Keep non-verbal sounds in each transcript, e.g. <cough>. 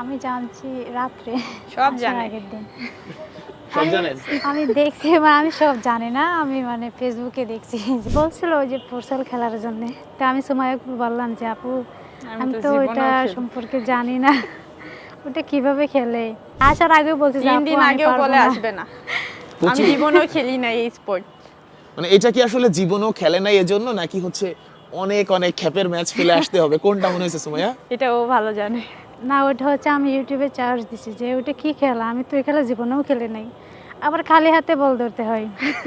আমি জানছি রাত্রে সব জানে। আগের দিন। সব আমি- জানেন আমি দেখছি মানে আমি সব জানি না আমি মানে ফেসবুকে দেখছি। বলছিল ওই যে ফুটসল খেলার জন্য। তো আমি সময়কে বললাম যে আপু আমি তো ওইটা সম্পর্কে জানি না। ওটা কীভাবে খেলে? আসার আগেও বলছি তিন দিন আগেও বলে আসবে না। আমি জীবনেও খেলি না এই স্পোর্ট মানে এটা কি আসলে জীবনেও খেলে নাই এজন্য নাকি হচ্ছে অনেক অনেক খ্যাপের ম্যাচ ফেলে আসতে হবে? কোনটা মনে হয়েছে সুমাইয়া এটা ও ভালো জানে। না ওটা হচ্ছে আমি ইউটিউবে চার্জ দিছি যে ওটা কি খেলা? আমি তো এই খেলা জীবনেও খেলে নাই। আবার খালি হাতে বল ধরতে হয়।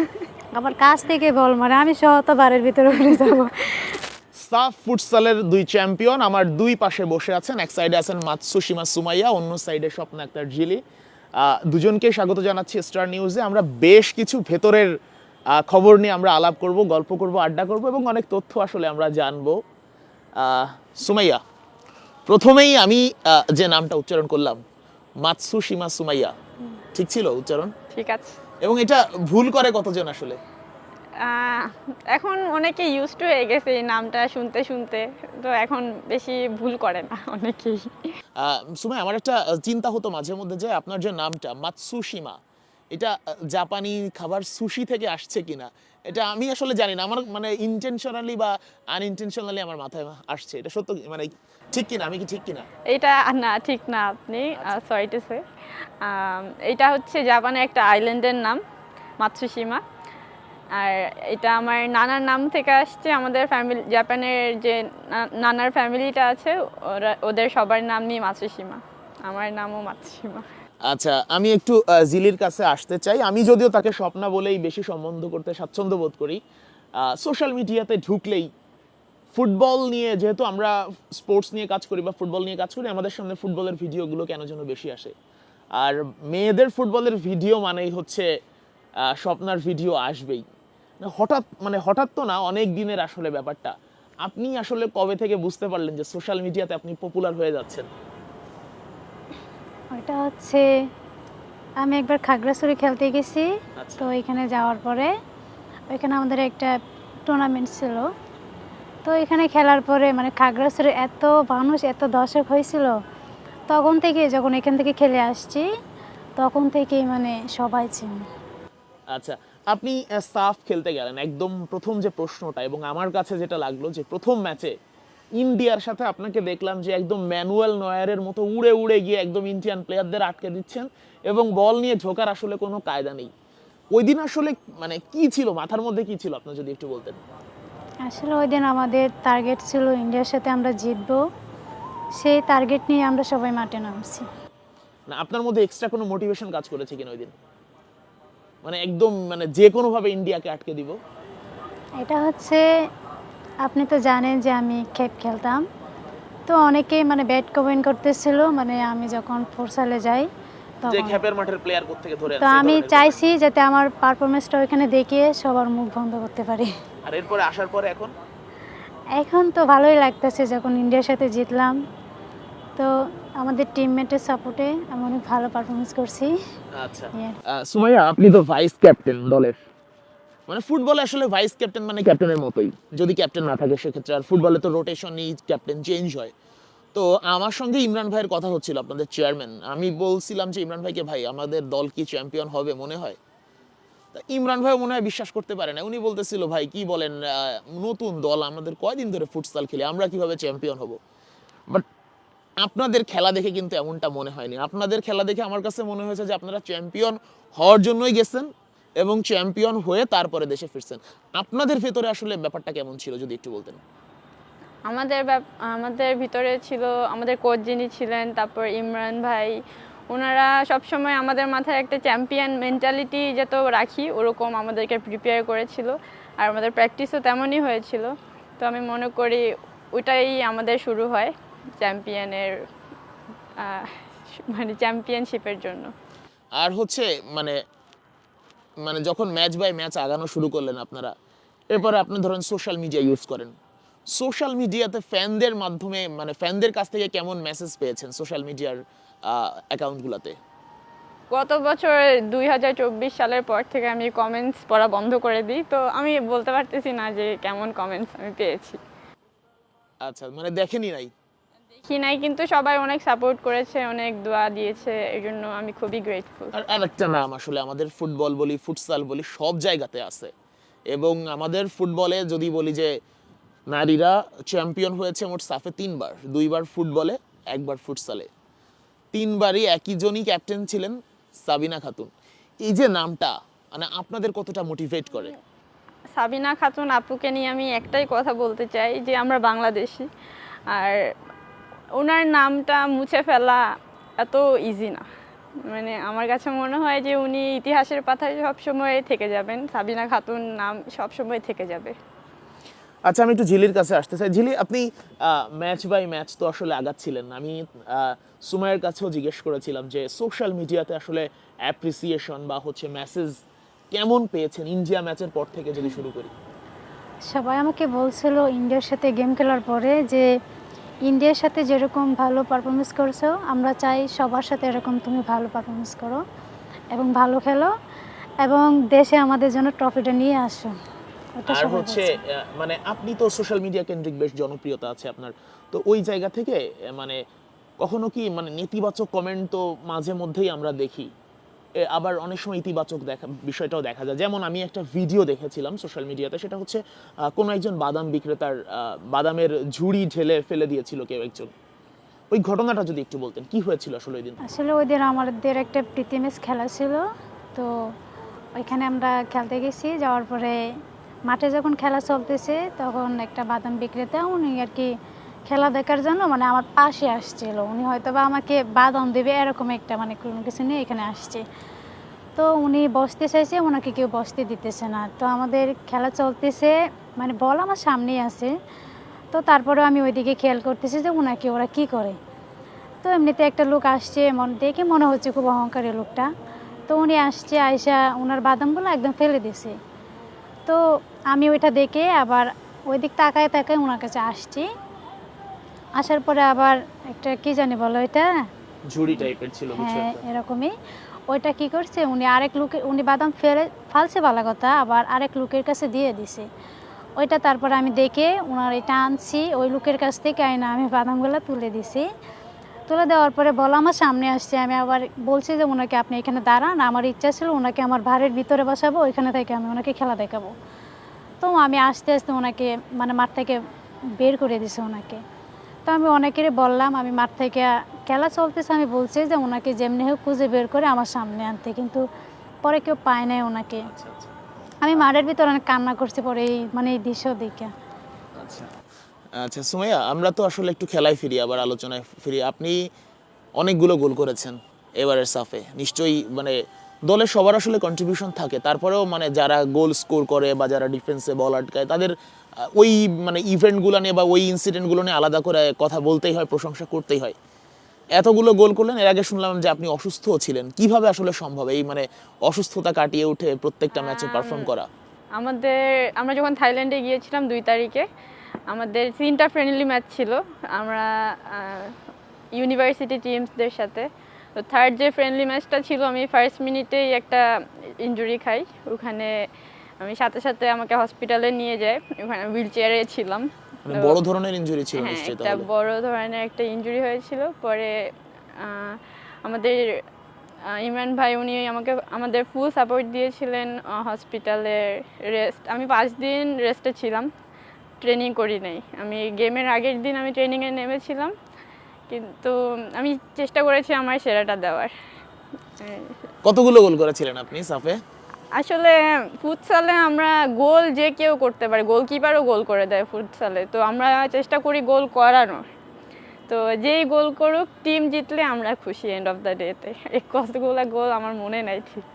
<laughs> আবার কাছ থেকে বল মারে। আমি সহত বাড়ির ভিতরে উঠে যাব। সাফ ফুটসালের দুই চ্যাম্পিয়ন আমার দুই পাশে বসে আছেন। এক সাইডে আছেন মাতসুসীমা সুমাইয়া অন্য সাইডে স্বপ্ন জিলি আহ, দুজনকে স্বাগত জানাচ্ছি স্টার নিউজে আমরা বেশ কিছু ভেতরের খবর নিয়ে আমরা আলাপ করব গল্প করব আড্ডা করব এবং অনেক তথ্য আসলে আমরা জানব। সুমাইয়া প্রথমেই আমি যে নামটা উচ্চারণ করলাম মাতসুসীমা সুমাইয়া। ঠিক ছিল উচ্চারণ? ঠিক আছে। এবং এটা ভুল করে কতজন আসলে? এখন অনেকে ইউজ টু হয়ে গেছে এই নামটা শুনতে শুনতে তো এখন বেশি ভুল করে না অনেকেই। সুমাই আমার একটা চিন্তা হতো মাঝে মধ্যে যে আপনার যে নামটা মাতসুশিমা এটা জাপানি খাবার সুশি থেকে আসছে কিনা এটা আমি আসলে জানি না। আমার মানে ইন্টেনশনালি বা আনইনটেনশনালি আমার মাথায় আসছে। এটা সত্য মানে ঠিক কিনা? আমি কি ঠিক কিনা? এটা না ঠিক না আপনি সরি টু সে এটা হচ্ছে জাপানের একটা আইল্যান্ডের নাম মাতসুশিমা আর এটা আমার নানার নাম থেকে আসছে আমাদের ফ্যামিলি জাপানের যে নানার ফ্যামিলিটা আছে ওরা ওদের সবার নামই মাতসুশিমা আমার নামও মাতসুশিমা আচ্ছা আমি একটু জিলির কাছে আসতে চাই। আমি যদিও তাকে স্বপ্না বলেই বেশি সম্বন্ধ করতে স্বাচ্ছন্দ্য বোধ করি সোশ্যাল মিডিয়াতে ঢুকলেই ফুটবল নিয়ে যেহেতু আমরা স্পোর্টস নিয়ে কাজ করি বা ফুটবল নিয়ে কাজ করি আমাদের সামনে ফুটবলের ভিডিওগুলো কেন যেন বেশি আসে। আর মেয়েদের ফুটবলের ভিডিও মানেই হচ্ছে স্বপ্নার ভিডিও আসবেই। হঠাৎ মানে হঠাৎ তো না অনেক দিনের আসলে ব্যাপারটা। আপনি আসলে কবে থেকে বুঝতে পারলেন যে সোশ্যাল মিডিয়াতে আপনি পপুলার হয়ে যাচ্ছেন? ওইটা হচ্ছে আমি একবার খাগড়াছড়ি খেলতে গেছি। আচ্ছা। তো ওইখানে যাওয়ার পরে ওইখানে আমাদের একটা টুর্নামেন্ট ছিল। তো এখানে খেলার পরে মানে খাগড়াছড়ি এত মানুষ, এত দর্শক হয়েছিল, তখন থেকে যখন এখান থেকে খেলে আসছি, তখন থেকেই মানে সবাই চেনে। আচ্ছা আপনি সাফ খেলতে গেলেন। একদম প্রথম যে প্রশ্নটা, এবং আমার কাছে যেটা লাগল যে প্রথম ম্যাচে ইন্ডিয়ার সাথে আপনাকে দেখলাম যে একদম ম্যানুয়াল নয়ারের মতো উড়ে উড়ে গিয়ে একদম ইন্ডিয়ান প্লেয়ারদের আটকে দিচ্ছেন, এবং বল নিয়ে ঝোকার আসলে কোনো কায়দা নেই। ওই দিন আসলে মানে কি ছিল? মাথার মধ্যে কি ছিল? আপনি যদি একটু বলতেন। আসলে ওই দিন আমাদের টার্গেট ছিল ইন্ডিয়ার সাথে আমরা জিতবো। সেই টার্গেট নিয়ে আমরা সবাই মাঠে নামছি। না আপনার মধ্যে এক্সট্রা কোনো মোটিভেশন কাজ করেছে কিনা ওই দিন? মানে একদম মানে যে কোনোভাবে ইন্ডিয়াকে আটকে দিব? এটা হচ্ছে আপনি তো জানেন যে আমি খেপ খেলতাম। তো অনেকেই মানে ব্যাট কমেন্ট করতেছিল মানে আমি যখন ফোরসালে যাই যে তখন। মাঠের প্লেয়ার থেকে ধরে তো আমি চাইছি যাতে আমার পারফরমেন্সটা ওইখানে দেখিয়ে সবার মুখ বন্ধ করতে পারি। আর এরপরে আসার পরে এখন? এখন তো ভালোই লাগতেছে যখন ইন্ডিয়ার সাথে জিতলাম। তো আমাদের টিমমেটের সাপোর্টে আমি অনেক ভালো পারফরমেন্স করছি। আচ্ছা। সুমাইয়া আপনি তো ভাইস ক্যাপ্টেন দলের। মানে ফুটবলে আসলে ভাইস ক্যাপ্টেন মানে ক্যাপ্টেনের মতোই। যদি ক্যাপ্টেন না থাকে সেক্ষেত্রে আর ফুটবলে তো রোটেশনই ক্যাপ্টেন চেঞ্জ হয়। তো আমার সঙ্গে ইমরান ভাইয়ের কথা হচ্ছিল আপনাদের চেয়ারম্যান আমি বলছিলাম যে ইমরান ভাইকে ভাই আমাদের দল কি চ্যাম্পিয়ন হবে মনে হয়? তা ইমরান ভাই মনে হয় বিশ্বাস করতে পারে না। উনি বলতেছিল, ভাই, কি বলেন নতুন দল, আমাদের কয়দিন ধরে ফুটসাল খেলি, আমরা কীভাবে চ্যাম্পিয়ন হব? বাট আপনাদের খেলা দেখে কিন্তু এমনটা মনে হয়নি। আপনাদের খেলা দেখে আমার কাছে মনে হয়েছে যে, আপনারা চ্যাম্পিয়ন হওয়ার জন্যই গেছেন এবং চ্যাম্পিয়ন হয়ে তারপরে দেশে ফিরছেন। আপনাদের ভেতরে আসলে ব্যাপারটা কেমন ছিল, যদি একটু বলতেন? আমাদের আমাদের ভিতরে ছিল, আমাদের কোচ যিনি ছিলেন, তারপর ইমরান ভাই ওনারা সবসময় আমাদের মাথায় একটা চ্যাম্পিয়ন মেন্টালিটি যত রাখি, ওরকম আমাদেরকে প্রিপেয়ার করেছিল। আর আমাদের প্র্যাকটিসও তেমনই হয়েছিল। তো আমি মনে করি ওটাই আমাদের শুরু হয় চ্যাম্পিয়নের মানে চ্যাম্পিয়নশিপের জন্য। আর হচ্ছে মানে মানে যখন ম্যাচ বাই ম্যাচ আগানো শুরু করলেন আপনারা, এরপরে আপনি ধরেন সোশ্যাল মিডিয়া ইউজ করেন। সোশ্যাল মিডিয়াতে ফ্যানদের মাধ্যমে মানে ফ্যানদের কাছ থেকে কেমন মেসেজ পেয়েছেন সোশ্যাল মিডিয়ার অ্যাকাউন্টগুলোতে গত বছর দুই হাজার চব্বিশ সালের পর থেকে আমি কমেন্টস পড়া বন্ধ করে দিই তো আমি বলতে পারতেছি না যে কেমন কমেন্টস আমি পেয়েছি। আচ্ছা মানে দেখেনি নাই? দেখি নাই কিন্তু সবাই অনেক সাপোর্ট করেছে অনেক দোয়া দিয়েছে এই জন্য আমি খুবই গ্রেটফুল আর আরেকটা নাম আসলে আমাদের ফুটবল বলি ফুটসাল বলি সব জায়গাতে আছে। এবং আমাদের ফুটবলে যদি বলি যে নারীরা চ্যাম্পিয়ন হয়েছে মোট সাফে তিনবার দুইবার ফুটবলে একবার ফুটসালে। তিনবারই একই জনই ক্যাপ্টেন ছিলেন সাবিনা খাতুন। এই যে নামটা মানে আপনাদের কতটা মোটিভেট করে? সাবিনা খাতুন, আপুকে নিয়ে আমি একটাই কথা বলতে চাই যে আমরা বাংলাদেশি। আর ওনার নামটা মুছে ফেলা এত ইজি না। মানে আমার কাছে মনে হয় যে উনি ইতিহাসের পাতায় সবসময় থেকে যাবেন। সাবিনা খাতুন নাম সবসময় থেকে যাবে। আচ্ছা আমি একটু ঝিলির কাছে আসতে চাই। ঝিলি আপনি ম্যাচ বাই ম্যাচ তো আসলে আগাচ্ছিলেন আমি আহ, সুমাইয়ের কাছেও জিজ্ঞেস করেছিলাম যে সোশ্যাল মিডিয়াতে আসলে অ্যাপ্রিসিয়েশন বা হচ্ছে মেসেজ কেমন পেয়েছেন? ইন্ডিয়া ম্যাচের পর থেকে যদি শুরু করি। সবাই আমাকে বলছিল ইন্ডিয়ার সাথে গেম খেলার পরে যে ইন্ডিয়ার সাথে যেরকম ভালো পারফরমেন্স করছ আমরা চাই সবার সাথে এরকম তুমি ভালো পারফরমেন্স করো এবং ভালো খেলো এবং দেশে আমাদের জন্য ট্রফিটা নিয়ে আসো। আর হচ্ছে মানে আপনি তো সোশ্যাল মিডিয়া কেন্দ্রিক বেশ জনপ্রিয়তা আছে আপনার। তো ওই জায়গা থেকে মানে কখনো কি মানে নেতিবাচক কমেন্ট তো মাঝে মধ্যেই আমরা দেখি। আবার অনেক সময় ইতিবাচক দেখা বিষয়টাও দেখা যায়। যেমন আমি একটা ভিডিও দেখেছিলাম সোশ্যাল মিডিয়াতে সেটা হচ্ছে কোনো একজন বাদাম বিক্রেতার বাদামের ঝুড়ি ঢেলে ফেলে দিয়েছিল কেউ একজন। ওই ঘটনাটা যদি একটু বলতেন কি হয়েছিল আসলে ওই দিন? আসলে ওই দিন আমাদের একটা প্রীতি ম্যাচ খেলা ছিল। তো ওইখানে আমরা খেলতে গেছি যাওয়ার পরে মাঠে যখন খেলা চলতেছে, তখন একটা বাদাম বিক্রেতা উনি আর কি খেলা দেখার জন্য মানে আমার পাশে আসছিল। উনি হয়তো বা আমাকে বাদাম দেবে এরকম একটা মানে কোনো কিছু নিয়ে এখানে আসছে। তো উনি বসতে চাইছে, ওনাকে কেউ বসতে দিতেছে না। তো আমাদের খেলা চলতেছে মানে বল আমার সামনেই আছে। তো তারপরেও আমি ওইদিকে খেয়াল করতেছি যে ওনাকে ওরা কি করে। তো এমনিতে একটা লোক আসছে, মন দেখে মনে হচ্ছে খুব অহংকারী লোকটা। তো উনি আসছে আয়সা ওনার বাদামগুলো একদম ফেলে দিছে। তো আমি ওইটা দেখে আবার ওই দিক তাকায় তাকায় ওনার কাছে আসছি। আসার পরে আবার একটা কি জানি বলো এটা ঝুড়ি টাইপের ছিল হ্যাঁ এরকমই। ওইটা কি করছে উনি আরেক লোকের উনি বাদাম ফেলে ফালছে ভালো কথা আবার আরেক লোকের কাছে দিয়ে দিছে। ওইটা তারপর আমি দেখে ওনার এটা আনছি ওই লোকের কাছ থেকে আইনা আমি বাদামগুলো তুলে দিছি। তুলে দেওয়ার পরে বলা আমার সামনে আসছে। আমি আবার বলছি যে ওনাকে আপনি এখানে দাঁড়ান আমার ইচ্ছা ছিল ওনাকে আমার ভাড়ের ভিতরে বসাবো ওইখানে থেকে আমি ওনাকে খেলা দেখাবো। তো আমি আস্তে আস্তে ওনাকে মানে মাঠ থেকে বের করে দিছে ওনাকে। তো আমি অনেকেরই বললাম আমি মাঠ থেকে খেলা চলতেছে আমি বলছি যে ওনাকে যেমনি হোক খুঁজে বের করে আমার সামনে আনতে কিন্তু পরে কেউ পায় নাই ওনাকে। আচ্ছা আচ্ছা। আমি মাঠের ভিতরে অনেক কান্না করছি পরে এই মানে এই দৃশ্য দেখে। আচ্ছা। আচ্ছা সুমাইয়া আমরা তো আসলে একটু খেলায় ফিরি আবার আলোচনায় ফিরি। আপনি অনেকগুলো গোল করেছেন এবারের সাফে নিশ্চয়ই মানে দলের সবার আসলে কন্ট্রিবিউশন থাকে। তারপরেও মানে যারা গোল স্কোর করে বা যারা ডিফেন্সে বল আটকায় তাদের ওই মানে ইভেন্টগুলো নিয়ে বা ওই ইনসিডেন্টগুলো নিয়ে আলাদা করে কথা বলতেই হয় প্রশংসা করতেই হয়। এতগুলো গোল করলেন এর আগে শুনলাম যে আপনি অসুস্থও ছিলেন। কীভাবে আসলে সম্ভব এই মানে অসুস্থতা কাটিয়ে উঠে প্রত্যেকটা ম্যাচে পারফর্ম করা? আমাদের আমরা যখন থাইল্যান্ডে গিয়েছিলাম দুই তারিখে আমাদের তিনটা ফ্রেন্ডলি ম্যাচ ছিল। আমরা ইউনিভার্সিটি টিমসদের সাথে তো থার্ড যে ফ্রেন্ডলি ম্যাচটা ছিল আমি ফার্স্ট মিনিটেই একটা ইনজুরি খাই। ওখানে আমি সাথে সাথে আমাকে হসপিটালে নিয়ে যায়। ওখানে হুইল চেয়ারে ছিলাম। মানে বড় ধরনের ইনজুরি ছিল হ্যাঁ নিশ্চয়ই একটা বড় ধরনের একটা ইনজুরি হয়েছিল। পরে আমাদের ইমরান ভাই উনি আমাকে আমাদের ফুল সাপোর্ট দিয়েছিলেন হসপিটালের রেস্ট আমি পাঁচ দিন রেস্টে ছিলাম। ট্রেনিং করি নাই। আমি গেমের আগের দিন আমি ট্রেনিংয়ে নেমেছিলাম। কিন্তু আমি চেষ্টা করেছি আমার সেরাটা দেওয়ার। কতগুলো গোল করেছিলেন আপনি সাফে? আসলে ফুটসালে আমরা গোল যে কেউ করতে পারে গোলকিপারও গোল করে দেয় ফুটসালে। তো আমরা চেষ্টা করি গোল করানোর। তো যেই গোল করুক টিম জিতলে আমরা খুশি এন্ড অফ দ্য ডেতে এই কতগুলো গোল আমার মনে নাই ঠিক।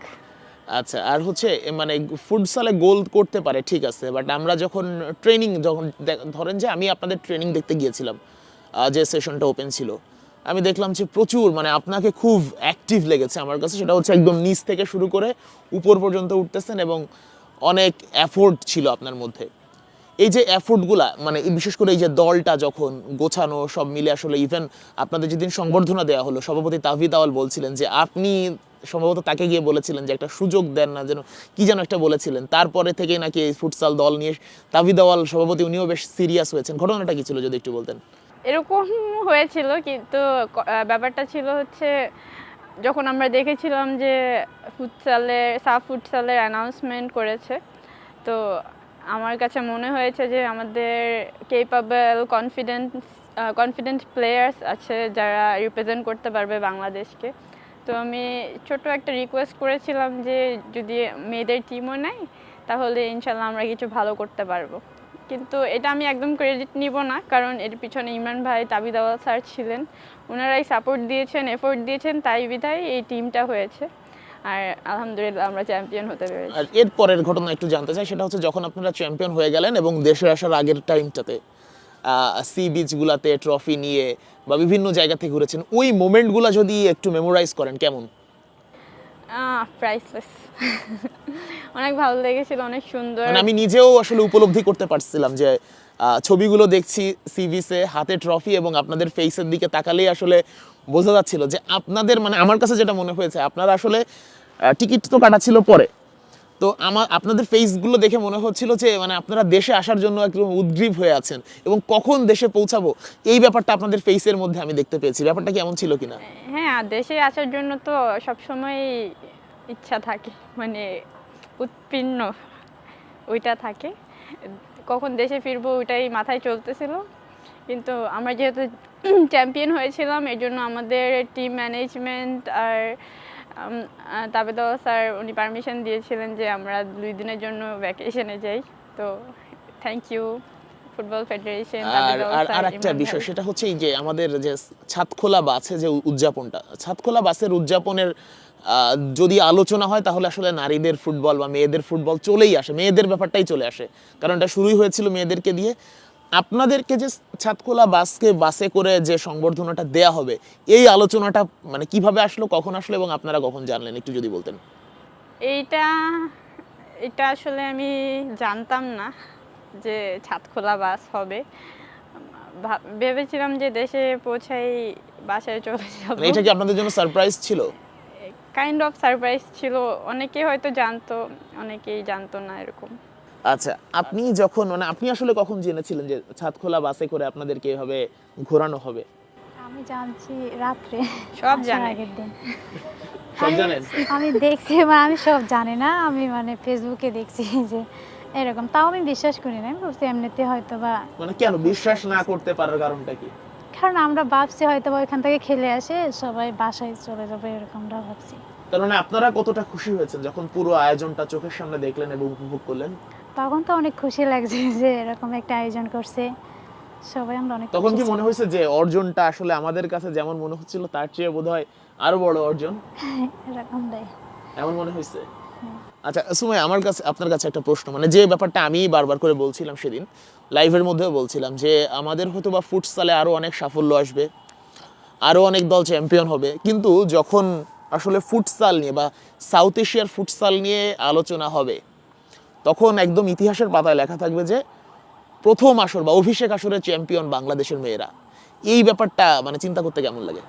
আচ্ছা আর হচ্ছে মানে ফুটসালে গোল করতে পারে ঠিক আছে। বাট আমরা যখন ট্রেনিং যখন ধরেন যে আমি আপনাদের ট্রেনিং দেখতে গিয়েছিলাম যে সেশনটা ওপেন ছিল, আমি দেখলাম যে প্রচুর মানে আপনাকে খুব অ্যাক্টিভ লেগেছে আমার কাছে। সেটা হচ্ছে একদম নিচ থেকে শুরু করে উপর পর্যন্ত উঠতেছেন এবং অনেক অ্যাফোর্ড ছিল আপনার মধ্যে। এই যে এফোর্টগুলা মানে বিশেষ করে এই যে দলটা যখন গোছানো, সব মিলে আসলে ইভেন আপনাদের যেদিন সংবর্ধনা দেওয়া হলো, সভাপতি তাহিদ আওয়াল বলছিলেন যে আপনি সম্ভবত তাকে গিয়ে বলেছিলেন যে একটা সুযোগ দেন না যেন, কি যেন একটা বলেছিলেন। তারপরে থেকে নাকি এই ফুটসাল দল নিয়ে তাহিদ আওয়াল সভাপতি, উনিও বেশ সিরিয়াস হয়েছেন। ঘটনাটা কি ছিল যদি একটু বলতেন? এরকম হয়েছিল, কিন্তু ব্যাপারটা ছিল হচ্ছে, যখন আমরা দেখেছিলাম যে ফুটসালের সাফ ফুটসালের অ্যানাউন্সমেন্ট করেছে, তো আমার কাছে মনে হয়েছে যে আমাদের কেপাবল কনফিডেন্স কনফিডেন্ট প্লেয়ার্স আছে যারা রিপ্রেজেন্ট করতে পারবে বাংলাদেশকে। তো আমি ছোট একটা রিকোয়েস্ট করেছিলাম যে যদি মেয়েদের টিমও নেয়, তাহলে ইনশাল্লাহ আমরা কিছু ভালো করতে পারব। কিন্তু এটা আমি একদম ক্রেডিট নিব না, কারণ এর পিছনে ইমরান ভাই তাবিদ আওয়াল স্যার ছিলেন। ওনারাই সাপোর্ট দিয়েছেন এফোর্ট দিয়েছেন, তাই বিধায় এই টিমটা হয়েছে। আর আলহামদুলিল্লাহ আমরা চ্যাম্পিয়ন হতে পেরেছি। আর এর পরের ঘটনা একটু জানতে চাই, সেটা হচ্ছে যখন আপনারা চ্যাম্পিয়ন হয়ে গেলেন এবং দেশে আসার আগের টাইমটাতে সি বিচগুলাতে ট্রফি নিয়ে বা বিভিন্ন জায়গা থেকে ঘুরেছেন, ওই মোমেন্টগুলো যদি একটু মেমোরাইজ করেন, কেমন? প্রাইসলেস অনেক ভালো লেগেছিল, অনেক সুন্দর। মানে আমি নিজেও আসলে উপলব্ধি করতে পারছিলাম যে ছবিগুলো দেখছি সিভিসে হাতে ট্রফি এবং আপনাদের ফেসের দিকে তাকালেই আসলে বোঝা যাচ্ছিল যে আপনাদের মানে আমার কাছে যেটা মনে হয়েছে, আপনারা আসলে টিকিট তো কাটা ছিল পরে। তো আমার, আপনাদের ফেসগুলো দেখে মনে হচ্ছিল যে মানে আপনারা দেশে আসার জন্য একদম উদ্গ্রীব হয়ে আছেন এবং কখন দেশে পৌঁছাবো, এই ব্যাপারটা আপনাদের ফেসের মধ্যে আমি দেখতে পেয়েছি। ব্যাপারটা কি এমন ছিল কিনা? হ্যাঁ দেশে আসার জন্য তো সবসময় ইচ্ছা থাকে মানে উৎপীর্ণ ওইটা থাকে। কখন দেশে ফিরবো ওইটাই মাথায় চলতেছিল। কিন্তু আমরা যেহেতু <clears throat> চ্যাম্পিয়ন হয়েছিলাম এর জন্য আমাদের টিম ম্যানেজমেন্ট আর তাবেদ স্যার উনি পারমিশন দিয়েছিলেন যে আমরা দুই দিনের জন্য ভ্যাকেশনে যাই। তো থ্যাংক ইউ ফুটবল ফেডারেশন আর আর একটা বিষয় সেটা হচ্ছে এই যে আমাদের যে ছাদখোলা বাসে যে উদযাপনটা ছাদখোলা বাসের উদযাপনের যদি আলোচনা হয় তাহলে আসলে নারীদের ফুটবল বা মেয়েদের ফুটবল চলেই আসে মেয়েদের ব্যাপারটাই চলে আসে। কারণ এটা শুরুই হয়েছিল মেয়েদেরকে দিয়ে আপনাদেরকে যে ছাদখোলা বাসকে বাসে করে যে সংবর্ধনাটা দেয়া হবে এই আলোচনাটা মানে কীভাবে আসলো কখন আসলো এবং আপনারা কখন জানলেন? একটু যদি বলতেন। এইটা এটা আসলে আমি জানতাম না যে ছাদ খোলা বাস হবে। ভেবেছিলাম যে দেশে পৌঁছাই বাসায় চলে যাব। মানে এটা কি আপনাদের জন্য সারপ্রাইজ ছিল? কাইন্ড অফ সারপ্রাইজ ছিল। অনেকে হয়তো জানতো অনেকেই জানতো না এরকম। আচ্ছা আপনি যখন মানে আপনি আসলে কখন জেনেছিলেন যে ছাদখোলা বাসে করে আপনাদেরকে এভাবে ঘোরানো হবে? আমি জানছি রাত্রে। সব জানে। আগের দিন। সব জানেন? আমি দেখছি মানে আমি সব জানি না। আমি মানে ফেসবুকে দেখছি যে এরকম। তাও আমি বিশ্বাস করি না। আমি ভাবছি এমনিতে হয়তো বা মানে কেন বিশ্বাস না করতে পারার কারণটা কি? কারণ আমরা ভাবছি হয়তো বা ওইখান থেকে খেলে আসে সবাই বাসায় চলে যাবে এরকমটা ভাবছি। তার মানে আপনারা কতটা খুশি হয়েছেন যখন পুরো আয়োজনটা চোখের সামনে দেখলেন এবং উপভোগ করলেন? তখন তো অনেক খুশি লাগছে <laughs> যে এরকম একটা আয়োজন করছে। সবাই আমরা অনেক তখন কি মনে হয়েছে যে অর্জনটা আসলে আমাদের কাছে যেমন মনে হচ্ছিল তার চেয়ে বোধহয় আরও বড় অর্জন? <laughs> ছিলাম। এরকমটাই এমন মনে হয়েছে? আচ্ছা সুমাই আমার কাছে আপনার কাছে একটা প্রশ্ন। মানে যে ব্যাপারটা আমি বারবার করে বলছিলাম সেদিন লাইভের মধ্যেও বলছিলাম যে আমাদের হয়তো বা ফুটসালে আরও অনেক সাফল্য আসবে আরও অনেক দল চ্যাম্পিয়ন হবে। কিন্তু যখন আসলে ফুটসাল নিয়ে বা সাউথ এশিয়ার ফুটসাল নিয়ে আলোচনা হবে তখন একদম ইতিহাসের পাতায় লেখা থাকবে যে প্রথম আসর বা অভিষেক আসরের চ্যাম্পিয়ন বাংলাদেশের মেয়েরা। এই ব্যাপারটা মানে চিন্তা করতে কেমন লাগে?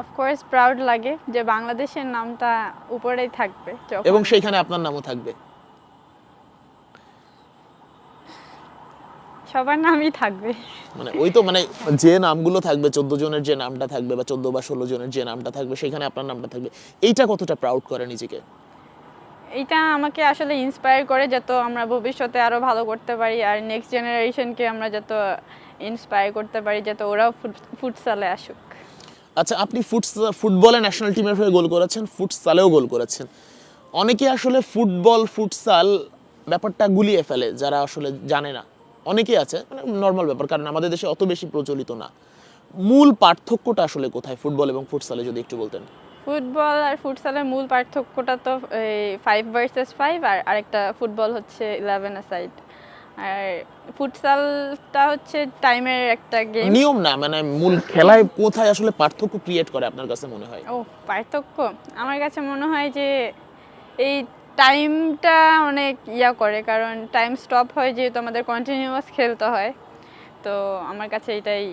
অফকোর্স প্রাউড লাগে যে বাংলাদেশের নামটা উপরেই থাকবে এবং সেইখানে আপনার নামও থাকবে। সবার নামই থাকবে। মানে ওই তো মানে যে নামগুলো থাকবে চোদ্দ জনের যে নামটা থাকবে বা চোদ্দ বা ষোলো জনের যে নামটা থাকবে সেখানে আপনার নামটা থাকবে। এইটা কতটা প্রাউড করে নিজেকে? এটা আমাকে আসলে ইন্সপায়ার করে যত আমরা ভবিষ্যতে আরও ভালো করতে পারি আর নেক্সট জেনারেশনকে আমরা যত ইন্সপায়ার করতে পারি, যাতে ওরাও ফুটসালে আসুক। আচ্ছা আপনি ফুটবলে ন্যাশনাল টিমের হয়ে গোল করেছেন ফুটসালেও গোল করেছেন। অনেকে আসলে ফুটবল ফুটসাল ব্যাপারটা গুলিয়ে ফেলে, যারা আসলে জানে না। অনেকে আছে মানে নর্মাল ব্যাপার, কারণ আমাদের দেশে অত বেশি প্রচলিত না। মূল পার্থক্যটা আসলে কোথায়, ফুটবল এবং ফুটসালে যদি একটু বলতেন? ফুটবল আর ফুটসালের মূল পার্থক্যটা তো এই ফাইভ ভার্সেস ফাইভ আর আরেকটা ফুটবল হচ্ছে ইলেভেন সাইড আর ফুটসালটা হচ্ছে টাইমের একটা গেম নিয়ম না মানে মূল খেলায় কোথায় আসলে পার্থক্য ক্রিয়েট করে আপনার কাছে মনে হয়? ও পার্থক্য? আমার কাছে মনে হয় যে এই টাইমটা অনেক ইয়া করে কারণ টাইম স্টপ হয় যেহেতু আমাদের কন্টিনিউয়াস খেলতে হয়। তো আমার কাছে এটাই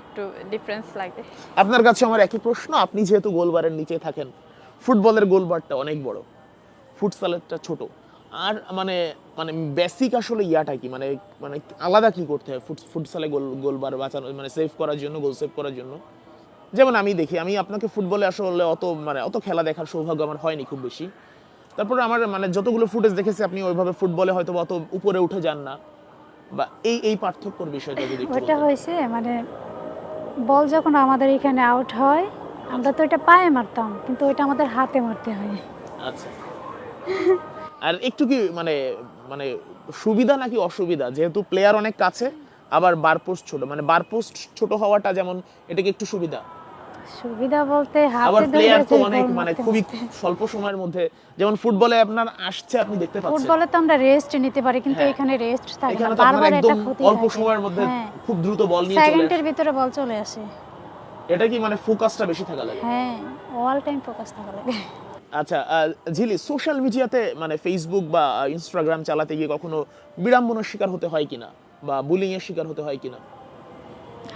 একটু ডিফারেন্স লাগে। আপনার কাছে আমার একই প্রশ্ন আপনি যেহেতু গোলবারের নিচে থাকেন ফুটবলের গোলবারটা অনেক বড় ফুটসালেরটা ছোট। আর মানে মানে বেসিক আসলে ইয়াটা কি? মানে মানে আলাদা কি করতে হয় ফুট ফুটসালে গোল গোল বার বাঁচানো মানে সেভ করার জন্য গোল সেভ করার জন্য? যেমন আমি দেখি আমি আপনাকে ফুটবলে আসলে অত মানে অত খেলা দেখার সৌভাগ্য আমার হয়নি খুব বেশি। তারপরে আমার মানে যতগুলো ফুটেজ দেখেছি আপনি ওইভাবে ফুটবলে হয়তো অত উপরে উঠে যান না। বা এই এই পার্থক্যর বিষয়টা যদি বলতেন। হয়েছে মানে বল যখন আমাদের এখানে আউট হয়, আমরা তো এটা পায়ে মারতাম, কিন্তু ওইটা আমাদের হাতে মারতে হয়। আচ্ছা। আর একটু কি মানে মানে সুবিধা নাকি অসুবিধা? যেহেতু প্লেয়ার অনেক কাছে, আবার বারপোস্ট ছোট মানে বারপোস্ট ছোট হওয়াটা যেমন, এটা কি একটু সুবিধা? সুবিধা বলতে হাতে প্লেয়ার তো অনেক মানে খুবই স্বল্প সময়ের মধ্যে যেমন ফুটবলে আপনার আসছে আপনি দেখতে পাচ্ছেন। ফুটবলে তো আমরা রেস্ট নিতে পারি কিন্তু হ্যাঁ। এখানে রেস্ট থাকে না। বারবার এটা ক্ষতি অল্প সময়ের মধ্যে হ্যাঁ। খুব দ্রুত বল নিয়ে চলে সেকেন্ডের ভিতরে বল চলে আসে। এটা কি মানে ফোকাসটা বেশি থাকা লাগে? হ্যাঁ অল টাইম ফোকাস থাকা লাগে। আচ্ছা ঝিলি সোশ্যাল মিডিয়াতে মানে ফেসবুক বা ইনস্টাগ্রাম চালাতে গিয়ে কখনো বিড়ম্বনার শিকার হতে হয় কিনা? বা বুলিং এর শিকার হতে হয় কিনা?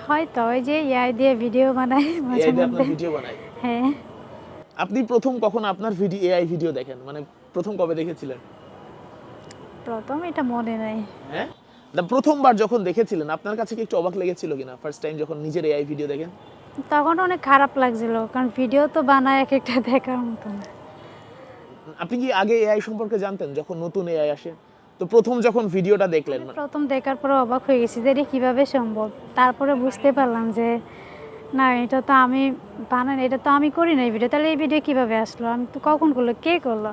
হয়তো ওই যে ইয়াই দিয়ে ভিডিও বানাই মাঝে মধ্যে। ভিডিও বানায়। হ্যাঁ। আপনি প্রথম কখন আপনার ভিডিও এআই ভিডিও দেখেন? মানে প্রথম কবে দেখেছিলেন? প্রথম এটা মনে নাই। হ্যাঁ? না, প্রথমবার যখন দেখেছিলেন আপনার কাছে কি একটু অবাক লেগেছিল কিনা? ফার্স্ট টাইম যখন নিজের এআই ভিডিও দেখেন? তখন অনেক খারাপ লাগছিল কারণ ভিডিও তো বানায় এক একটা দেখার মতো। আপনি কি আগে এআই সম্পর্কে জানতেন যখন নতুন এআই আসে? তো প্রথম যখন ভিডিওটা দেখলেন মানে প্রথম দেখার পরে অবাক হয়ে গেছি যে কীভাবে সম্ভব? তারপরে বুঝতে পারলাম যে না এটা তো আমি বানাই এটা তো আমি করি না এই ভিডিও। তাহলে এই ভিডিও কীভাবে আসলো? আমি তো কখন করল? কে করল?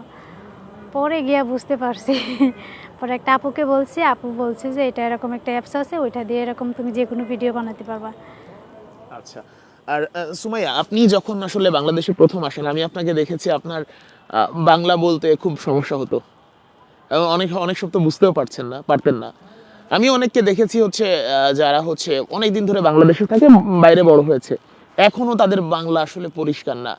পরে গিয়া বুঝতে পারছি। <laughs> পরে একটা আপুকে বলছি আপু বলছে যে এটা এরকম একটা অ্যাপস আছে ওইটা দিয়ে এরকম তুমি যে কোনো ভিডিও বানাতে পারবা। আচ্ছা। আর সুমাইয়া আপনি যখন আসলে বাংলাদেশে প্রথম আসেন আমি আপনাকে দেখেছি আপনার বাংলা বলতে খুব সমস্যা হতো। এবং অনেক অনেক তো বুঝতেও পারছেন না, পারতেন না। আমি অনেককে দেখেছি হচ্ছে যারা হচ্ছে অনেক দিন ধরে বাংলাদেশে থাকে, বাইরে বড় হয়েছে। এখনও তাদের বাংলা আসলে পরিষ্কার না।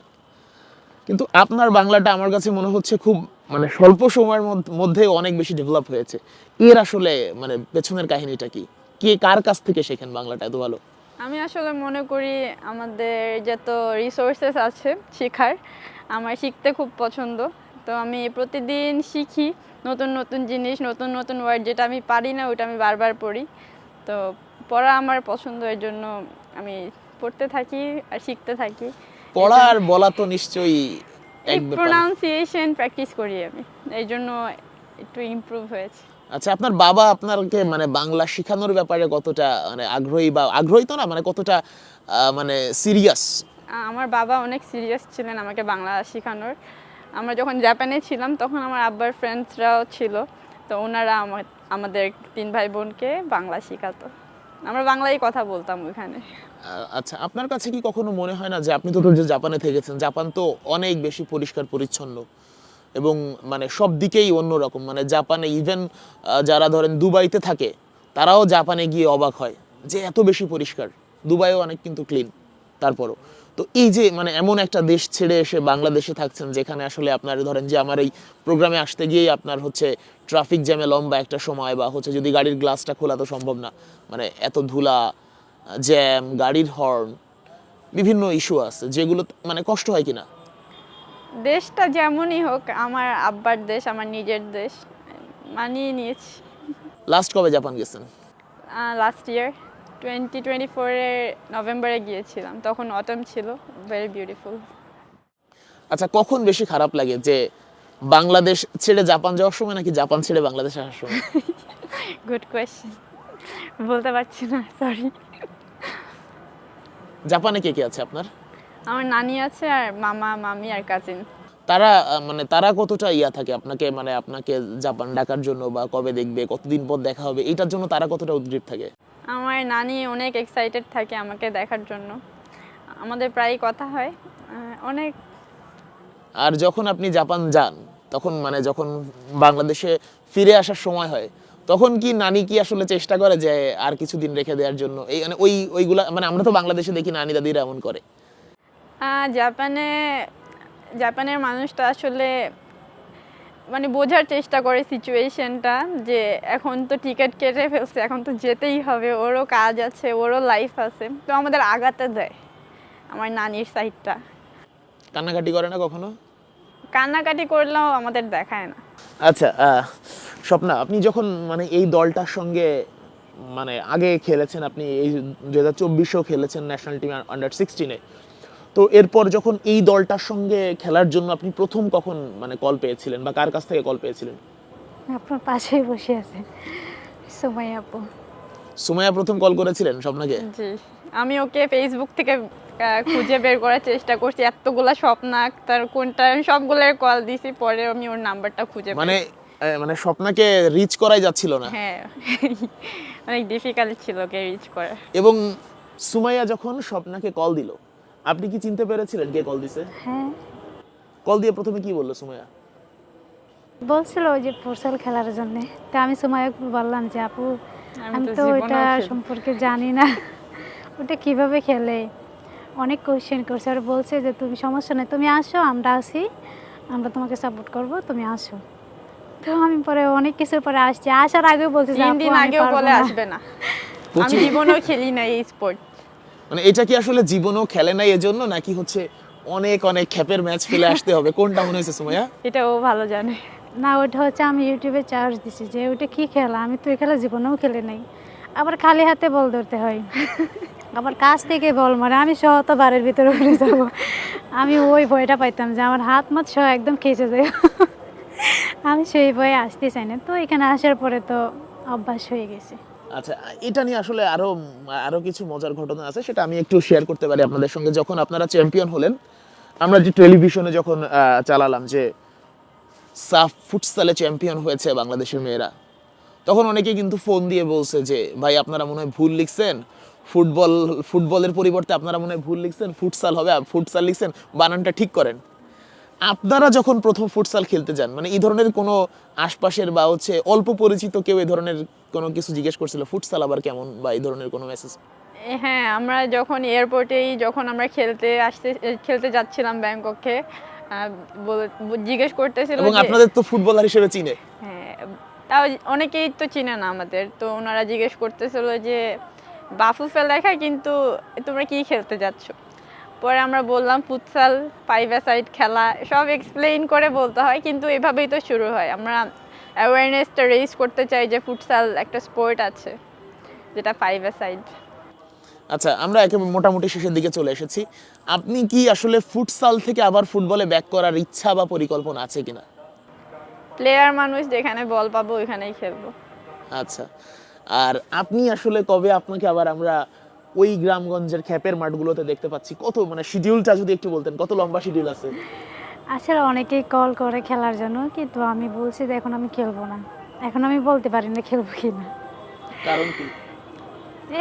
কিন্তু আপনার বাংলাটা আমার কাছে মনে হচ্ছে খুব মানে স্বল্প সময়ের মধ্যে অনেক বেশি ডেভেলপ হয়েছে। এর আসলে মানে পেছনের কাহিনীটা কি? কে কার কাছ থেকে শেখেন বাংলাটা? এত ভালো। আমি আসলে মনে করি আমাদের যত রিসোর্সেস আছে শেখার, আমার শিখতে খুব পছন্দ। তো আমি প্রতিদিন শিখি নতুন নতুন জিনিস নতুন নতুন ওয়ার্ড যেটা আমি পারি না ওটা আমি বারবার পড়ি। তো পড়া আমার পছন্দ এর জন্য আমি পড়তে থাকি আর শিখতে থাকি। পড়া আর বলা তো নিশ্চয়ই এক প্রোনাউন্সিয়েশন প্র্যাকটিস করি আমি এই জন্য একটু ইমপ্রুভ হয়েছে। আচ্ছা আপনার বাবা আপনাকে মানে বাংলা শেখানোর ব্যাপারে কতটা মানে আগ্রহী বা আগ্রহী তো না মানে কতটা মানে সিরিয়াস আমার বাবা অনেক সিরিয়াস ছিলেন আমাকে বাংলা শেখানোর। আমরা যখন জাপানে ছিলাম, তখন আমার আব্বার ফ্রেন্ডসরাও ছিল। তো ওনারা আমাদের তিন ভাই বোনকে বাংলা শেখাতো। আমরা বাংলায় কথা বলতাম ওখানে আচ্ছা আপনার কাছে কি কখনো মনে হয় না যে আপনি তো যে জাপানে থেকেছেন জাপান তো অনেক বেশি পরিষ্কার, পরিচ্ছন্ন এবং মানে সব দিকেই অন্যরকম। মানে জাপানে ইভেন যারা ধরেন দুবাইতে থাকে, তারাও জাপানে গিয়ে অবাক হয় যে এত বেশি পরিষ্কার। দুবাইও অনেক কিন্তু ক্লিন তারপরও। তো এই যে মানে এমন একটা দেশ ছেড়ে এসে বাংলাদেশে থাকছেন যেখানে আসলে আপনার ধরেন যে আমার এই প্রোগ্রামে আসতে গিয়েই আপনার হচ্ছে ট্রাফিক জ্যামে লম্বা একটা সময় বা হচ্ছে যদি গাড়ির গ্লাসটা খোলা তো সম্ভব না। মানে এত ধুলা জ্যাম গাড়ির হর্ন বিভিন্ন ইস্যু আছে যেগুলো মানে কষ্ট হয় কিনা? দেশটা যেমনই হোক আমার আব্বার দেশ আমার নিজের দেশ মানিয়ে নিয়েছি। লাস্ট কবে জাপান গেছেন? লাস্ট ইয়ার টোয়েন্টি টোয়েন্টি ফোরের নভেম্বরে গিয়েছিলাম তখন অটম ছিল ভেরি বিউটিফুল আচ্ছা কখন বেশি খারাপ লাগে যে বাংলাদেশ ছেড়ে জাপান যাওয়ার সময় নাকি জাপান ছেড়ে বাংলাদেশ আসার সময়? <laughs> গুড কোয়েশ্চেন বলতে পারছি না সরি জাপানে কে কে আছে আপনার? আমার নানি আছে আর মামা মামি আর কাজিন তারা মানে তারা কতটা ইয়া থাকে আপনাকে মানে আপনাকে জাপান ডাকার জন্য বা কবে দেখবে কতদিন পর দেখা হবে এটার জন্য তারা কতটা উদ্গ্রীব থাকে? আমার নানি অনেক এক্সাইটেড থাকে আমাকে দেখার জন্য। আমাদের প্রায় কথা হয় অনেক আর যখন আপনি জাপান যান তখন মানে যখন বাংলাদেশে ফিরে আসার সময় হয় তখন কি নানি কি আসলে চেষ্টা করে যে আর কিছুদিন রেখে দেওয়ার জন্য? এই মানে ওই ওইগুলা মানে আমরা তো বাংলাদেশে দেখি নানি দাদিরা এমন করে। জাপানে জাপানের মানুষটা আসলে মানে বোঝার চেষ্টা করে সিচুয়েশনটা যে এখন তো টিকিট কেটে ফেলছে এখন তো যেতেই হবে ওরও কাজ আছে ওরও লাইফ আছে। তো আমাদের আগাতে দেয় আমার নানির সাইডটা কান্নাকাটি করে না কখনো? কান্নাকাটি করলেও আমাদের দেখায় না। আচ্ছা স্বপ্না আপনি যখন মানে এই দলটার সঙ্গে মানে আগে খেলেছেন আপনি এই দু হাজার চব্বিশেও খেলেছেন ন্যাশনাল টিম আন্ডার সিক্সটিনে তো এরপর যখন এই দলটার সঙ্গে খেলার জন্য আপনি প্রথম কখন মানে কল পেয়েছিলেন বা কার কাছ থেকে কল পেয়েছিলেন? আপনার পাশেই বসে আছে সময় আপু। সুমাইয়া প্রথম কল করেছিলেন স্বপ্নাকে? জি। আমি ওকে ফেসবুক থেকে খুঁজে বের করার চেষ্টা করছি। এতগুলা স্বপ্ন তার কোনটা আমি সবগুলোর কল দিছি পরে আমি ওর নাম্বারটা খুঁজে মানে মানে স্বপ্নাকে রিচ করাই যাচ্ছিল না? হ্যাঁ। অনেক ডিফিকাল্ট ছিল ওকে রিচ করা। এবং সুমাইয়া যখন স্বপ্নাকে কল দিল আপনি কি চিনতে পেরেছিলেন কে কল দিছে? হ্যাঁ। কল দিয়ে প্রথমে কি বলল সুমাইয়া? বলছিল ওই যে ফুটসল খেলার জন্য। তা আমি সময়কে বললাম যে আপু আমি তো খেলি- সম্পর্কে জানি না। ওটা কীভাবে খেলে? অনেক কোয়েশ্চেন করছে। আর বলছে যে তুমি সমস্যা নেই তুমি আসো আমরা আসি। আমরা তোমাকে সাপোর্ট করব তুমি আসো। তো আমি পরে অনেক কিছুর পরে আসছি। আসার আগেও বলছে যে তিন দিন আগেও বলে আসবে না। আমি জীবনেও খেলি না এই স্পোর্ট মানে এটা কি আসলে জীবনেও খেলে নাই এজন্য নাকি হচ্ছে অনেক অনেক খ্যাপের ম্যাচ ফেলে আসতে হবে? কোনটা মনে হয়েছে সুমাইয়া? এটা ও ভালো জানে। না ওটা হচ্ছে আমি ইউটিউবে চার্জ দিছি যে ওটা কি খেলা? আমি তো এই খেলা জীবনেও খেলে নাই। আবার খালি হাতে বল ধরতে হয়। আবার কাছ থেকে বল মারে। আমি সহ তো বাড়ির ভিতরে উঠে যাব। আমি ওই ভয়টা পাইতাম যে আমার হাত মাত সহ একদম খেয়েছে যায়। আমি সেই ভয়ে আসতে চাই না। তো এখানে আসার পরে তো অভ্যাস হয়ে গেছে। আচ্ছা এটা নিয়ে আসলে আরও আরও কিছু মজার ঘটনা আছে, সেটা আমি একটু শেয়ার করতে পারি আপনাদের সঙ্গে। যখন আপনারা চ্যাম্পিয়ন হলেন, আমরা যে টেলিভিশনে যখন চালালাম যে সাফ ফুটসালে চ্যাম্পিয়ন হয়েছে বাংলাদেশের মেয়েরা, তখন অনেকে কিন্তু ফোন দিয়ে বলছে যে, ভাই, আপনারা মনে হয় ভুল লিখছেন। ফুটবল, ফুটবলের পরিবর্তে আপনারা মনে হয় ভুল লিখছেন। ফুটসাল হবে ফুটসাল লিখছেন, বানানটা ঠিক করেন। আপনারা যখন প্রথম ফুটসাল খেলতে যান মানে এই ধরনের কোনো আশপাশের বা হচ্ছে অল্প পরিচিত কেউ এই ধরনের কোনো কিছু জিজ্ঞেস করছিল ফুটসাল আবার কেমন? বা এই ধরনের কোনো মেসেজ হ্যাঁ আমরা যখন এয়ারপোর্টেই যখন আমরা খেলতে আসতে খেলতে যাচ্ছিলাম ব্যাংককে জিজ্ঞেস করতেছিল এবং আপনাদের তো ফুটবলার হিসেবে চিনে। হ্যাঁ তাও অনেকেই তো চিনে না আমাদের তো ওনারা জিজ্ঞেস করতেছিল যে বাফুফেল লেখায় কিন্তু তোমরা কি খেলতে যাচ্ছ? পরে আমরা বললাম ফুটসাল ফাইভ সাইড খেলা সব এক্সপ্লেইন করে বলতে হয় কিন্তু এভাবেই তো শুরু হয়। আমরা অ্যাওয়ারনেসটা রেজ করতে চাই যে ফুটসাল একটা স্পোর্ট আছে যেটা ফাইভ এ সাইড আচ্ছা আমরা একেবারে মোটামুটি শেষের দিকে চলে এসেছি। আপনি কি আসলে ফুটসাল থেকে আবার ফুটবলে ব্যাক করার ইচ্ছা বা পরিকল্পনা আছে কিনা? প্লেয়ার মানুষ যেখানে বল পাবো ওইখানেই খেলব। আচ্ছা আর আপনি আসলে কবে আপনাকে আবার আমরা ওই গ্রামগঞ্জের খ্যাপের মাঠগুলোতে দেখতে পাচ্ছি? কত মানে শিডিউলটা যদি একটু বলতেন কত লম্বা শিডিউল আছে? আসলে অনেকেই কল করে খেলার জন্য কিন্তু আমি বলছি যে এখন আমি খেলব না। এখন আমি বলতে পারি না খেলব কি না কারণ কি?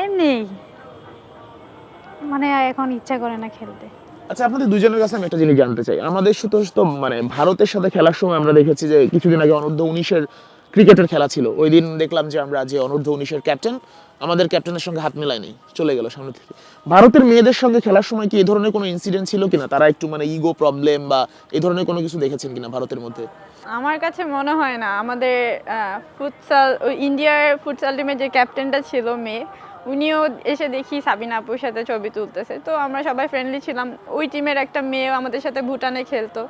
এমনি। মানে এখন ইচ্ছা করে না খেলতে। আচ্ছা আপনাদের দুজনের কাছে আমি একটা জিনিস জানতে চাই। আমাদের শুধু তো মানে ভারতের সাথে খেলার সময় আমরা দেখেছি যে কিছুদিন আগে অনূর্ধ্ব উনিশের ক্রিকেটের খেলা ছিল। ওই দিন দেখলাম যে আমরা যে অনূর্ধ্ব উনিশের ক্যাপ্টেন আমাদের ক্যাপ্টেনের সঙ্গে হাত মেলায়নি চলে গেল সামনে থেকে। ভারতের মেয়েদের সঙ্গে খেলার সময় কি এই ধরনের কোনো ইনসিডেন্ট ছিল কিনা? তারা একটু মানে ইগো প্রবলেম বা এই ধরনের কোনো কিছু দেখেছেন কিনা ভারতের মধ্যে? আমার কাছে মনে হয় না। আমাদের ফুটসাল ইন্ডিয়ার ফুটসাল টিমের যে ক্যাপ্টেনটা ছিল মেয়ে উনিও এসে দেখি সাবিনা আপুর সাথে ছবি তুলতেছে। তো আমরা সবাই ফ্রেন্ডলি ছিলাম। ওই টিমের একটা মেয়ে আমাদের সাথে ভুটানে খেলতো।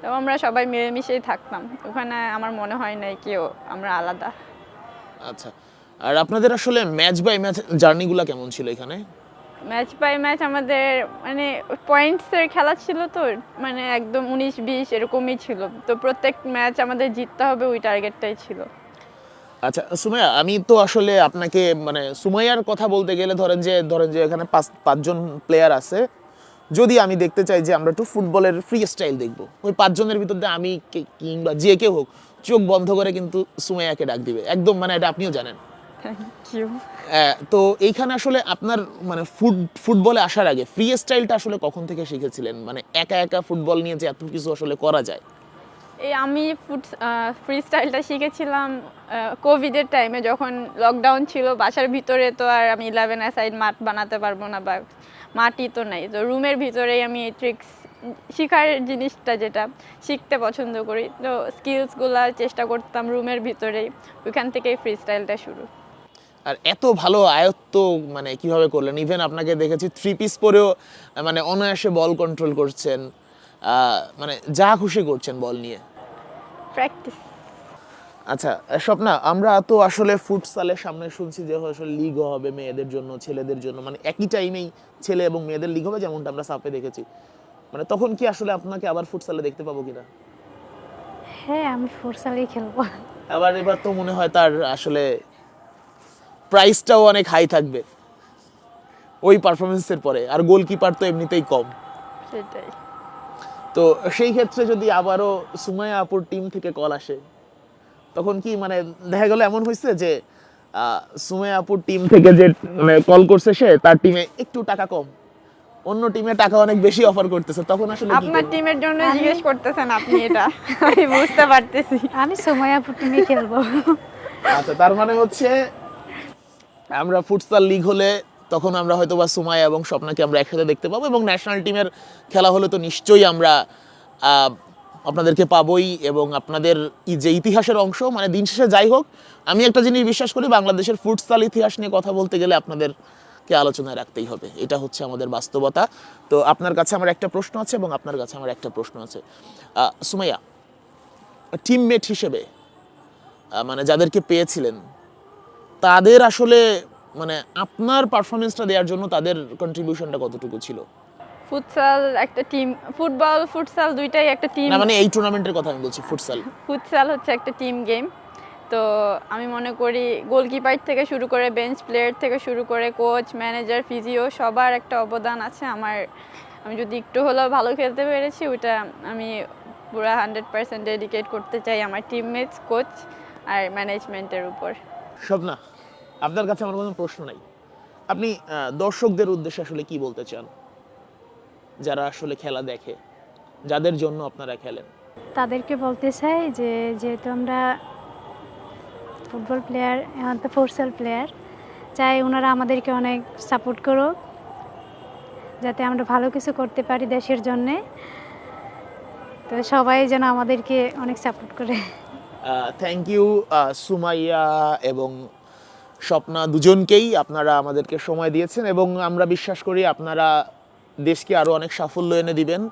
তো আমরা সবাই মিলেমিশেই থাকতাম। ওখানে আমার মনে হয় নাই কেউ আমরা আলাদা। আচ্ছা। আর আপনাদের আসলে ম্যাচ বাই ম্যাচ জার্নিগুলো কেমন ছিল এখানে? ম্যাচ বাই ম্যাচ আমাদের মানে পয়েন্টসের খেলা ছিল তো মানে একদম উনিশ, বিশ এরকমই ছিল। তো প্রত্যেক ম্যাচ আমাদের জিততে হবে ওই টার্গেটটাই ছিল। আচ্ছা সুমাইয়া, আমি তো আসলে আপনাকে মানে সুমাইয়ার কথা বলতে গেলে ধরেন যে ধরেন যে এখানে পাঁচ, পাঁচজন প্লেয়ার আছে। যদি আমি দেখতে চাই যে আমরা একটু ফুটবলের ফ্রি স্টাইল দেখব, ওই পাঁচজনের ভিতর দিয়ে আমি কিংবা যে কেউ হোক, চোখ বন্ধ করে কিন্তু সুমাইয়াকে ডাক দিবে। একদম মানে এটা আপনিও জানেন। তো এইখানে আসলে আপনার মানে ফুট ফুটবলে আসার আগে ফ্রি স্টাইলটা আসলে কখন থেকে শিখেছিলেন? মানে একা একা ফুটবল নিয়ে যে এত কিছু আসলে করা যায়? এই আমি ফুড ফ্রি স্টাইলটা শিখেছিলাম কোভিডের টাইমে যখন লকডাউন ছিল বাসার ভিতরে তো আর আমি ইলেভেন সাইড মাঠ বানাতে পারব না বা মাটি তো নাই। তো রুমের ভিতরেই আমি ট্রিক্স শেখার জিনিসটা যেটা শিখতে পছন্দ করি। তো স্কিলসগুলো চেষ্টা করতাম রুমের ভিতরেই। ওইখান থেকেই ফ্রি স্টাইলটা শুরু। আর এত ভালো আয়ত্ত মানে কীভাবে করলেন? ইভেন আপনাকে দেখেছি থ্রি পিস পরেও মানে অনায়াসে বল কন্ট্রোল করছেন। মানে যা খুশি করছেন বল নিয়ে। প্র্যাকটিস আচ্ছা স্বপ্না আমরা তো আসলে ফুটসালের সামনে শুনছি যে আসলে লিগ হবে মেয়েদের জন্য ছেলেদের জন্য। মানে একই টাইমেই ছেলে এবং মেয়েদের লিগ হবে যেমনটা আমরা সাপে দেখেছি। মানে তখন কি আসলে আপনাকে আবার ফুটসালে দেখতে পাবো কিনা? হ্যাঁ আমি ফুটসালই খেলব। আবার এবার তো মনে হয় তার আসলে প্রাইসটাও অনেক হাই থাকবে। ওই পারফরমেন্সের পরে। আর গোলকিপার তো এমনিতেই কম। সেটাই। তো সেই ক্ষেত্রে যদি আবারও সুমাইয়া আপুর টিম থেকে কল আসে তখন কি মানে দেখা গেল এমন হয়েছে যে সুমাইয়া আপুর টিম থেকে যে মানে কল করছে সে তার টিমে একটু টাকা কম। অন্য টিমে টাকা অনেক বেশি অফার করতেছে। তখন আসলে আপনার টিমের জন্য জিজ্ঞেস করতেছেন আপনি এটা। আমি বুঝতে পারতেছি। আমি সময়া টিমে খেলব। আচ্ছা তার মানে হচ্ছে আমরা ফুটসাল লিগ হলে তখন আমরা হয়তো বা সুমাইয়া এবং স্বপ্নাকে আমরা একসাথে দেখতে পাবো এবং ন্যাশনাল টিমের খেলা হলে তো নিশ্চয়ই আমরা আপনাদেরকে পাবই এবং আপনাদের যে ইতিহাসের অংশ মানে দিন শেষে যাই হোক, আমি একটা জিনিস বিশ্বাস করি, বাংলাদেশের ফুটসাল ইতিহাস নিয়ে কথা বলতে গেলে আপনাদেরকে আলোচনায় রাখতেই হবে। এটা হচ্ছে আমাদের বাস্তবতা। তো আপনার কাছে আমার একটা প্রশ্ন আছে এবং আপনার কাছে আমার একটা প্রশ্ন আছে। সুমাইয়া টিমমেট হিসেবে মানে যাদেরকে পেয়েছিলেন তাদের আসলে মানে আপনার পারফরমেন্সটা দেওয়ার জন্য তাদের কন্ট্রিবিউশনটা কতটুকু ছিল? ফুটসাল একটা টিম ফুটবল ফুটসাল দুইটাই একটা টিম না মানে এই টুর্নামেন্টের কথা আমি বলছি ফুটসাল ফুটসাল হচ্ছে একটা টিম গেম তো আমি মনে করি গোলকিপার থেকে শুরু করে বেঞ্চ প্লেয়ার থেকে শুরু করে কোচ ম্যানেজার ফিজিও সবার একটা অবদান আছে। আমার আমি যদি একটু হলেও ভালো খেলতে পেরেছি ওটা আমি পুরো হান্ড্রেড পার্সেন্ট ডেডিকেট করতে চাই আমার টিমমেটস কোচ আর ম্যানেজমেন্টের উপর। স্বপ্না আপনার কাছে আমার কোনো প্রশ্ন নাই। আপনি দর্শকদের উদ্দেশ্যে আসলে কি বলতে চান? যারা আসলে খেলা দেখে যাদের জন্য আপনারা খেলেন? তাদেরকে বলতে চাই যে যেহেতু আমরা ফুটবল প্লেয়ার এখন তো ফুটসাল প্লেয়ার চাই ওনারা আমাদেরকে অনেক সাপোর্ট করুক যাতে আমরা ভালো কিছু করতে পারি দেশের জন্যে। তো সবাই যেন আমাদেরকে অনেক সাপোর্ট করে। থ্যাংক ইউ সুমাইয়া এবং স্বপ্না দুজনকেই আপনারা আমাদেরকে সময় দিয়েছেন এবং আমরা বিশ্বাস করি আপনারা দেশকে আরও অনেক সাফল্য এনে দিবেন।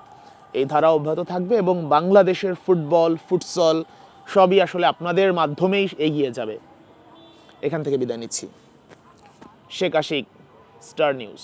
এই ধারা অব্যাহত থাকবে এবং বাংলাদেশের ফুটবল, ফুটসল সবই আসলে আপনাদের মাধ্যমেই এগিয়ে যাবে। এখান থেকে বিদায় নিচ্ছি। Sheikh Ashik, Star News.